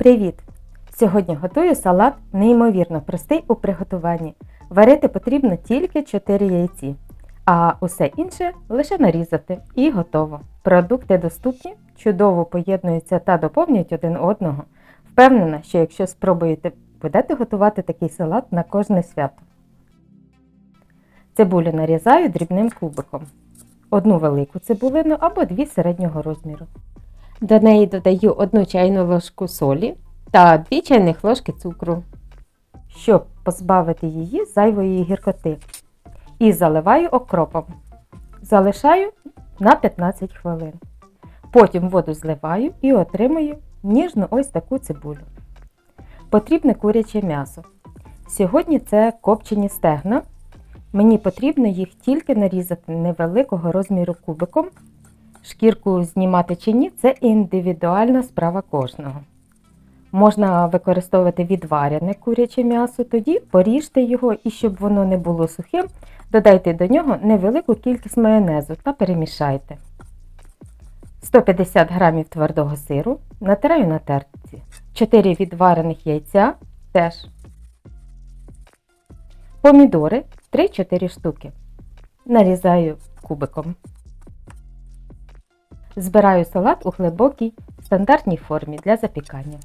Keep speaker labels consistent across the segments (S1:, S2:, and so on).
S1: Привіт! Сьогодні готую салат неймовірно простий у приготуванні. Варити потрібно тільки 4 яйці, а усе інше лише нарізати і готово. Продукти доступні, чудово поєднуються та доповнюють один одного. Впевнена, що якщо спробуєте, будете готувати такий салат на кожне свято. Цибулю нарізаю дрібним кубиком. Одну велику цибулину або дві середнього розміру. До неї додаю 1 чайну ложку солі та 2 чайних ложки цукру, щоб позбавити її зайвої гіркоти. І заливаю окропом. Залишаю на 15 хвилин. Потім воду зливаю і отримую ніжну ось таку цибулю. Потрібне куряче м'ясо. Сьогодні це копчені стегна. Мені потрібно їх тільки нарізати невеликого розміру кубиком. Шкірку знімати чи ні це індивідуальна справа кожного. Можна використовувати відварене куряче м'ясо, тоді поріжте його і щоб воно не було сухим, додайте до нього невелику кількість майонезу та перемішайте. 150 г твердого сиру натираю на тертці, 4 відварених яйця теж. Помідори 3-4 штуки. Нарізаю кубиком. Збираю салат у глибокій стандартній формі для запікання.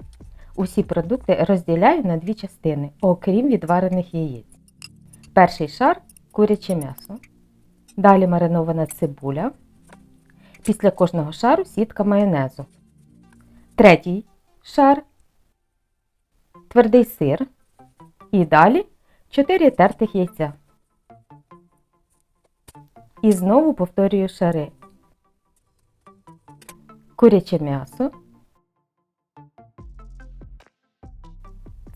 S1: Усі продукти розділяю на дві частини, окрім відварених яєць. Перший шар куряче м'ясо. Далі маринована цибуля. Після кожного шару сітка майонезу. Третій шар твердий сир. І далі 4 тертих яйця. І знову повторюю шари. Куряче м'ясо,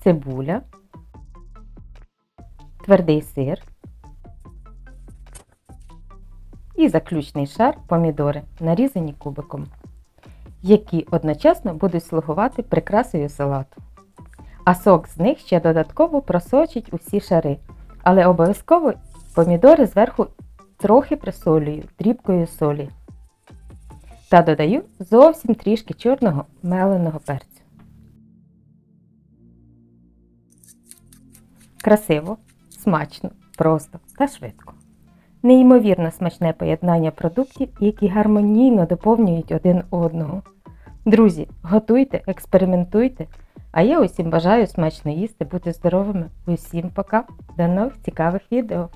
S1: цибуля, твердий сир і заключний шар помідори, нарізані кубиком, які одночасно будуть слугувати прикрасою салату. А сок з них ще додатково просочить усі шари, але обов'язково помідори зверху трохи присолюю дрібкою солі та додаю зовсім трішки чорного меленого перцю. Красиво, смачно, просто та швидко. Неймовірно смачне поєднання продуктів, які гармонійно доповнюють один одного. Друзі, готуйте, експериментуйте, а я усім бажаю смачно їсти, бути здоровими. Усім пока! До нових цікавих відео!